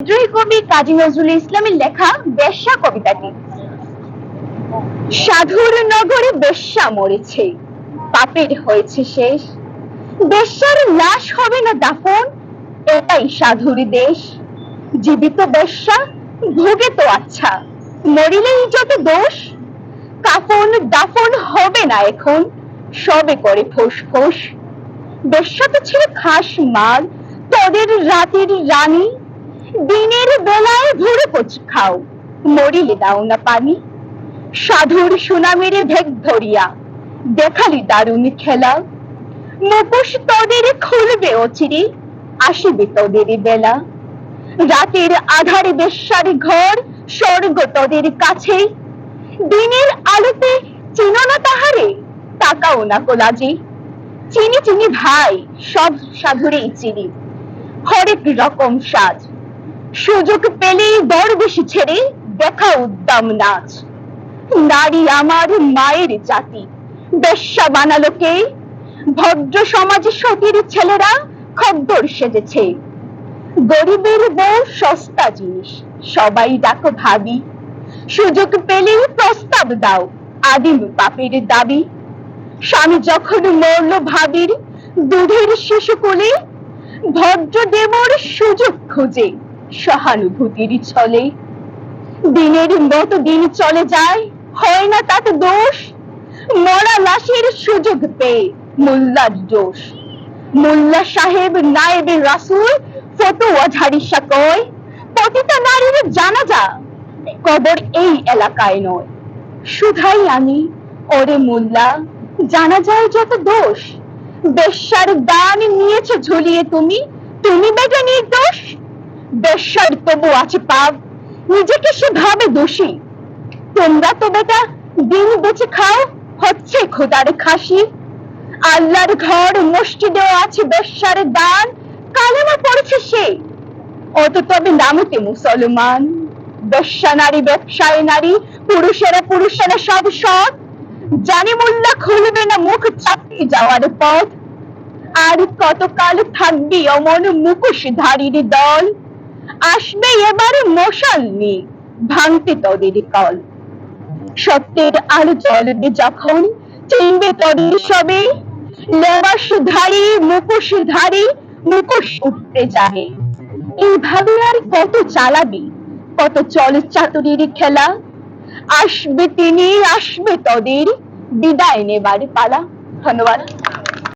বিদ্রোহী কবি কাজী নজরুল ইসলামের লেখা বেশ্যা কবিতাটি। সাধুর নগরে বেশ্যা মরেছে, পাপের হয়েছে শেষ। বেশ্যার লাশ হবে না দাফন, এটাই সাধুর দেশ। জীবিত বেশ্যা, ভোগে তো আচ্ছা মরিলেই যত দোষ। কাফন দাফন হবে না এখন, সবে করে ফোস ফোস বেশ্যা তো ছিল খাস মাল তোদের রাতের রানী। দিনের বেলায় কোচ খাও মরিলে দাও না পানি। সাধুর সুনামের ভেগ ধরিয়া দেখালি দারুণ খেলা। মুখোশ তোদের খুলবে অচিরে আসিবে তোদের বেলা। রাতের আধারে বেশ্যার ঘর, স্বর্গ তোদের কাছে। দিনের আলোতে চিনো না তাহারে, তাকাও না কোলাজে। চিনি চিনি ভাই, সব সাধুরেই চিনি। হরেক রকম সাজ সুযোগ পেলেই দরবেশি ছেড়ে দেখা উদ্দাম নাচ। নারী আমার মায়ের জাতি। বেশ্যা বানালো কে? ভদ্র সমাজে সতীর ছেলেরা খদ্দর সেজেছে। গরিবের বউ সস্তা জিনিস, সবাই ডাকো ভাবি। সুযোগ পেলেই প্রস্তাব দাও আদিম পাপের দাবি। স্বামী যখন মরল ভাবির দুধের শিশু কোলে ভদ্র দেবর সুযোগ খোঁজে। সহানুভূতির ছলে। দিনের মতো দিন চলে যায়, হয় না তাতে দোষ? মরা লাশের সুযোগ পেয়ে মোল্লার দোষ। মোল্লা সাহেব, নায়েবে রাসুল, ফতোয়া ঝাড়িসা কয়, পতিতা নারীর জানাজা কবর এই এলাকায় নয়। শুধাই আমি ওরে মোল্লা জানা যায় যত দোষ। বেশ্যার দান নিয়েছো ঝুলিয়ে তুমি তুমি বেটা নির্দোষ? বেশ্যার তবু আছে পাপ। নিজেকে সে ভাবে দোষী। তোমরা তো বেটা দিন বেঁচে খাও, হচ্ছে খোদার খাসি। আল্লাহর ঘর মসজিদেও আছে বেশ্যার দান, কালেমা পড়েছে সে। অত তবে নামতে মুসলমান। বেশ্যা নারী, ব্যবসায় নারী, পুরুষেরা পুরুষেরা সব সৎ। জানি মোল্লা খুলবে না মুখ চাপিয়ে যাওয়ার পথ। আর কতকাল থাকবি অমন মুখোশধারীর দল? আসবে এবার মশাল নিয়ে। ভাঙতে তোদের কল। সত্যের আলো জ্বলবে যখন, চিনবে তোদের সবে। মুখোশ উঠতে যাবে এইভাবে আর কত চালাবি, কত চল চাতুরির খেলা। আসবে তিনি, আসবে তোদের, বিদায় নেবার পালা। ধন্যবাদ।